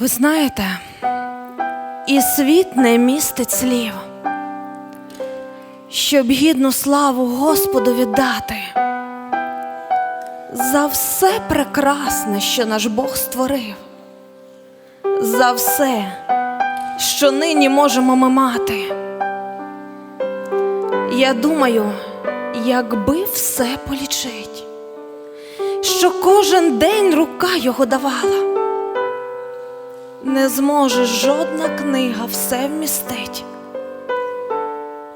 Ви знаєте, і світ не містить слів, щоб гідну славу Господу віддати за все прекрасне, що наш Бог створив, за все, що нині можемо ми мати. Я думаю, якби все полічить, що кожен день рука його давала не зможе жодна книга все вмістить.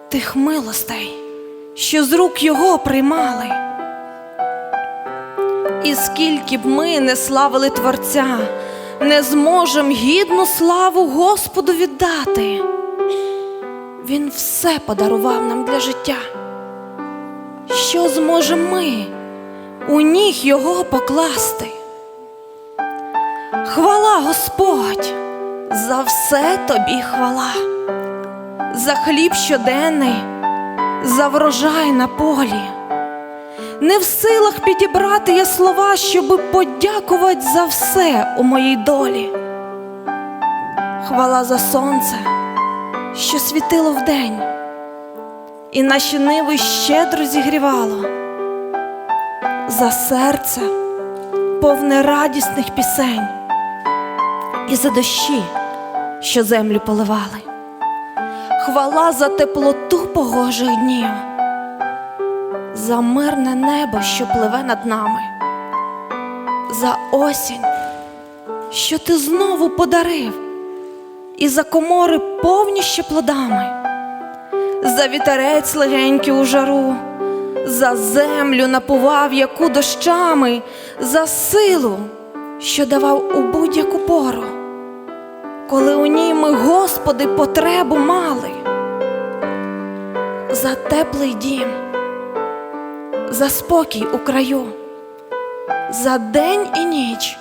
Тих милостей, що з рук його приймали. І скільки б ми не славили Творця, не зможем гідну славу Господу віддати. Він все подарував нам для життя. Що зможемо ми у ніг його покласти? Хвала Господь, за все тобі хвала, за хліб щоденний, за врожай на полі. Не в силах підібрати я слова, щоби подякувати за все у моїй долі. Хвала за сонце, що світило вдень, і наші ниви щедро зігрівало, за серце повне радісних пісень і за дощі, що землю поливали. Хвала за теплоту погожих днів, за мирне небо, що пливе над нами, за осінь, що ти знову подарив, і за комори повні ще плодами, за вітерець легенький у жару, за землю напував яку дощами, за силу, що давав у будь-яку пору коли у ній ми, Господи, потребу мали, за теплий дім, за спокій у краю, за день і ніч,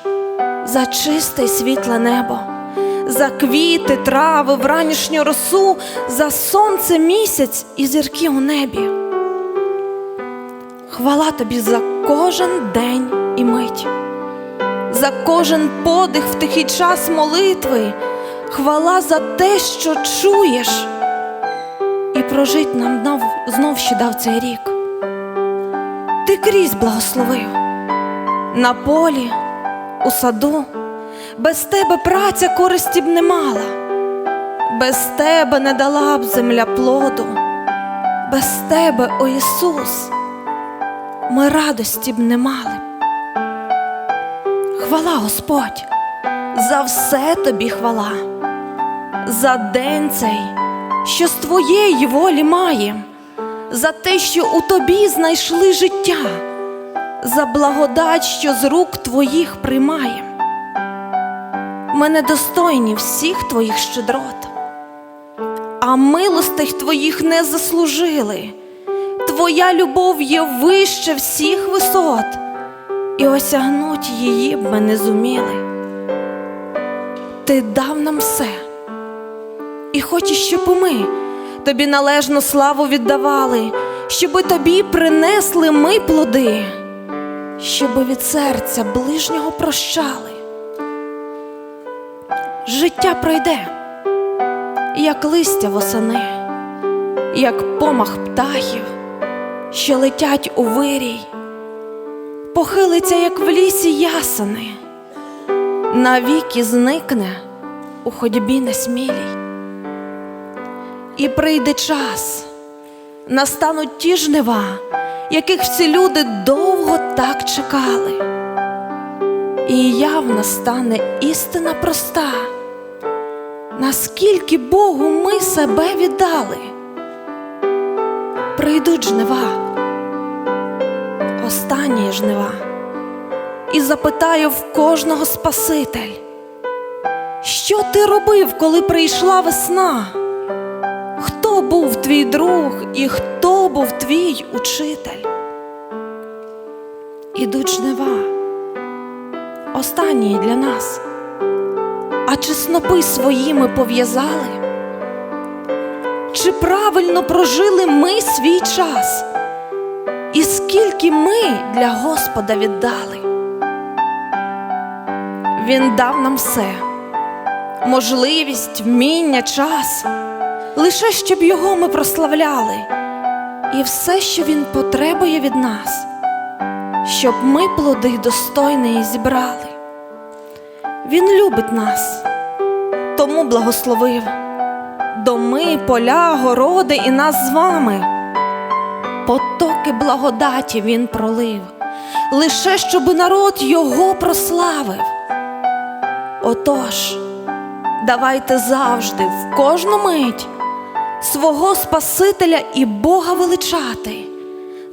за чисте й світле небо, за квіти, трави, вранішню росу, за сонце місяць і зірки у небі. Хвала тобі за кожен день і мить, за кожен подих в тихий час молитви. Хвала за те, що чуєш, і прожить нам знов, знов ще дав цей рік. Ти крізь благословив. На полі, у саду, без тебе праця користі б не мала, без тебе не дала б земля плоду, без тебе, о Ісус, ми радості б не мали. Хвала Господь, за все тобі хвала за день цей, що з твоєї волі маєм, за те, що у тобі знайшли життя, за благодать, що з рук твоїх приймаєм. Ми недостойні всіх твоїх щедрот, а милостей твоїх не заслужили. Твоя любов є вище всіх висот, і осягнуть її б ми не зуміли. Ти дав нам все і хочеш, щоб ми тобі належну славу віддавали, щоби тобі принесли ми плоди, щоби від серця ближнього прощали. Життя пройде, як листя восени, як помах птахів, що летять у вирій, похилиться, як в лісі ясени, навіки зникне у ходьбі несмілій. І прийде час, настануть ті жнива, яких всі люди довго так чекали. І явно стане істина проста, наскільки Богу ми себе віддали. Прийдуть жнива, останні жнива, і запитаю в кожного Спаситель, що ти робив, коли прийшла весна? Був твій друг і хто був твій учитель? Ідуть жнива, останні для нас, а чи снопи своїми пов'язали? Чи правильно прожили ми свій час? І скільки ми для Господа віддали? Він дав нам все можливість, вміння, час, лише щоб його ми прославляли, і все, що він потребує від нас, щоб ми плоди достойної зібрали. Він любить нас, тому благословив доми, поля, городи і нас з вами. Потоки благодаті він пролив, лише щоб народ його прославив. Отож, давайте завжди, в кожну мить, свого Спасителя і Бога величати,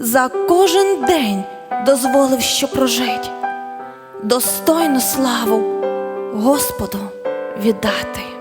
за кожен день дозволив, що прожить, достойну славу Господу віддати.